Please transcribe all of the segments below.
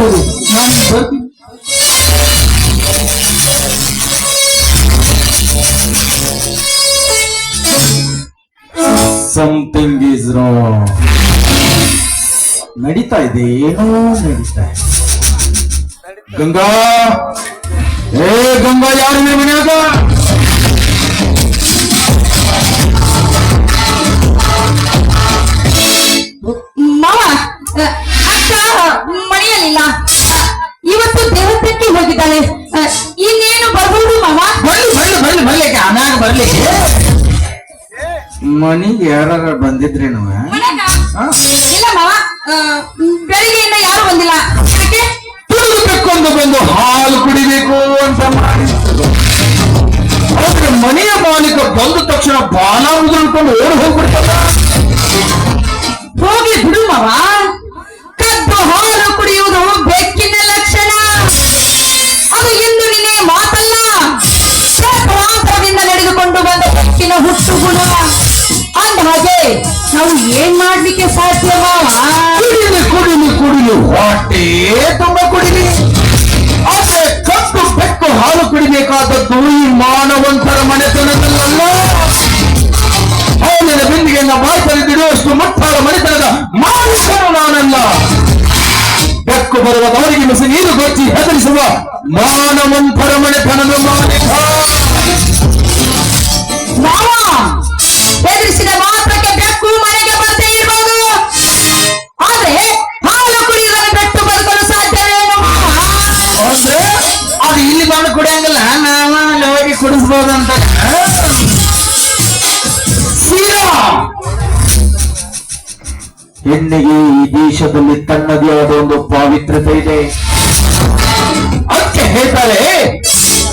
ಸರಿ ನಾನು ಬರ್ತೀನಿ ಸಮಥಿಂಗ್ ಈಸ್ ರಾಂಗ್ ನಡೀತಾ ಇದೆ, ಏನೋ ನಡೀತಾ ಇದೆ. ಗಂಗಾ! ಏ ಗಂಗಾ, ಯಾರು ಮನ್ಯಾಗ? ಮನಿಗೆ ಯಾರ ಬಂದಿದ್ರಿ? ಹಾ? ಇಲ್ಲ ಮಾವ. ಬೆಳಿಗ್ಗೆಯಿಂದ ಯಾರು ಬಂದಿಲ್ಲ. ಯಾಕೆ? ತುಳಿದುಕೊಂಡು ಬಂದು ಹಾಲು ಕುಡಿಬೇಕು ಅಂತ ಮಾಡಿ. ಆದ್ರೆ ಮನೆಯ ಮಾಲೀಕ ಬಂದ ತಕ್ಷಣ ಬಾಲ ಉದುರ್ಕೊಂಡು ಓಡಿ ಹೋಗ್ಬಿಡ್ತದ ಹೋಗಿ ಬಿಡು. ನಾವು ಏನ್ ಮಾಡ್ಲಿಕ್ಕೆ ಸಾಧ್ಯ ಮಾವ? ಕುಡಿಲಿ ಕುಡಿಲಿ ಕುಡಿಲಿ. ಹೊಟ್ಟೆ ತುಂಬ ಕುಡಿಲಿ. ಆದ್ರೆ ಕಟ್ಟು ಬೆಕ್ಕು ಹಾಲು ಕುಡಿಬೇಕಾದದ್ದು ಈ ಮಾನವಂತರ ಮನೆತನದಲ್ಲ ಹಾಲಿನ ಬಿಂದಿಗೆಯನ್ನ ಬಾಯ್ತಲ್ಲಿ ಬಿಡುವಷ್ಟು ಮುಟ್ಟಾದ ಮನೆತನದ ಮಾಲೀಕನು ನಾನಲ್ಲ. ಬೆಕ್ಕು ಬರುವ ಅವರಿಗೆ ಮಿಸಿ ನೀರು ಗೊಚ್ಚಿ ಹೆದರಿಸುವ ಮಾನವಂತರ ಮನೆತನದ ಮಾಲೀಕ. ಮಾವ ಬೆದರಿಸಿದ ಮಾತ್ರಕ್ಕೆ ಹೋಗಿ ಕುಡಿಸ್ಬೋದಂತ ಸೀರಾ ಹೆಣ್ಣಿಗೆ ಈ ದೇಶದಲ್ಲಿ ತನ್ನದೇ ಆದ ಒಂದು ಪಾವಿತ್ರತೆ ಇದೆ? ಅದಕ್ಕೆ ಹೇಳ್ತಾರೆ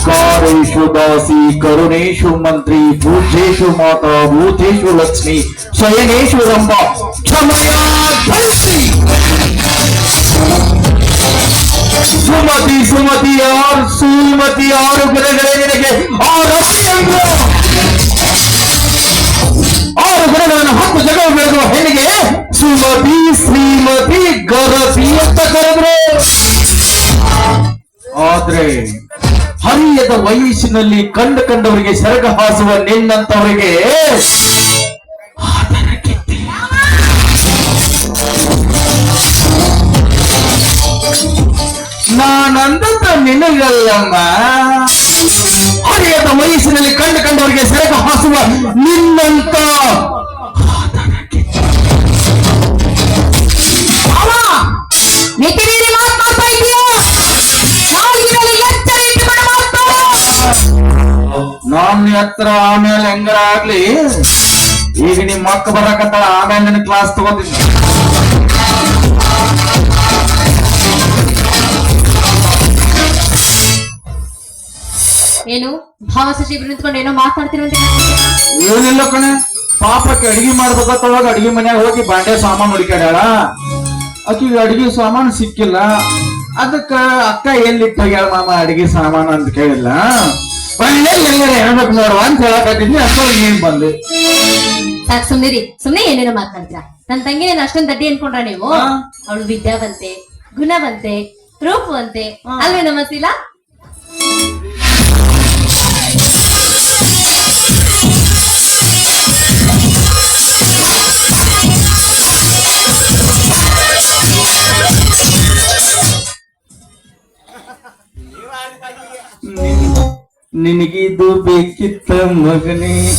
ಕಾರೇಶು ದಾಸಿ ಕರುಣೇಶು ಮಂತ್ರಿ ಪೂಜೇಶು ಮಾತಾ ಭೂತೇಶು ಲಕ್ಷ್ಮಿ ಶಯನೇಶು ರಂಭ ಕ್ಷಮಯ. ಸುಮತಿ ಯಾರು ಸುಮತಿ ಆರು ಗುಣಗಳೇ ನಿನಗೆ ಆರು. ಆರು ಗುಣಗಳನ್ನು ಹತ್ತು ಜಗ ಬೆಳೆದು ಹೆಣ್ಣಿಗೆ ಸುಮತಿ, ಶ್ರೀಮತಿ, ಗರತಿ ಅಂತ ಕರೆದ್ರು ಆದ್ರೆ ಹರಿಯದ ವಯಸ್ಸಿನಲ್ಲಿ ಕಂಡು ಕಂಡವರಿಗೆ ಸೆರಗ ಹಾಸುವ ನಿನ್ನಂತವರಿಗೆ ನಾನಂದದ ನಿನಗಲ್ಲಮ್ಮ. ಹರಿಯದ ವಯಸ್ಸಿನಲ್ಲಿ ಕಂಡು ಕಂಡವರಿಗೆ ಸೆರಕ ಹಾಸುವ ನಿನ್ನಂತ ನಾನ್ ಹತ್ರ ಆಮೇಲೆ ಹೆಂಗಾರ ಆಗ್ಲಿ? ಈಗ ನಿಮ್ಮ ಮಕ್ಕ ಬರಕತ್ತಾಳ ಆಮೇಲೆ ನಿನ್ ಕ್ಲಾಸ್ ತಗೋತೀನಿ. ಏನು? ಭಾವ ಸಚಿವರು ನಿಂತ್ಕೊಂಡು ಏನೋ ಮಾತಾಡ್ತಿರುವಂತೆ ಏನಿಲ್ಲ ಕಣೆ. ಪಾಪಕ್ಕೆ ಅಡಿಗೆ ಮಾಡ್ಬೇಕತ್ತವಾಗ ಅಡಿಗೆ ಮನ್ಯಾಗ ಹೋಗಿ ಬಾಂಡೆ ಸಾಮಾನು ಹುಡುಕಾಡ್ಯಾಳ ಆಕಿಗೆ ಅಡಿಗೆ ಸಾಮಾನು ಸಿಕ್ಕಿಲ್ಲ. ಅದಕ್ಕ ಅಕ್ಕ ಎಲ್ಲಿಟ್ಟು ಹೋಗ್ಯಾಳ ಮಾಮ ಅಡಿಗೆ ಸಾಮಾನು ಅಂತ ಕೇಳಿಲ್ಲ ಬಂದೆ ಎಲ್ಲರ ಹೇಳ್ಬೇಕು ನೋಡುವ ಅಂತ ಹೇಳಕತ್ತಿದ್ನಿ. ಅಕ್ಕ ಏನ್ ಬಂದು. ಸಾಕ್ ಸುಮ್ನಿರಿ. ಸುಮ್ನೆ ಏನೇನೋ ಮಾತಾಡ್ತೀರಾ? ನನ್ ತಂಗಿ ನಾನು ಅಷ್ಟೊಂದ್ ದಡ್ಡಿ ಅನ್ಕೊಂಡ್ರ ನೀವು. ಅವಳು ವಿದ್ಯಾವಂತೆ ಗುಣವಂತೆ ರೂಪವಂತೆ. ನಮ್ಮ ಮತ್ತಿಲ್ಲ ನಿನಗಿದು ಬೇಕಿತ್ತ ಮಗನೇ.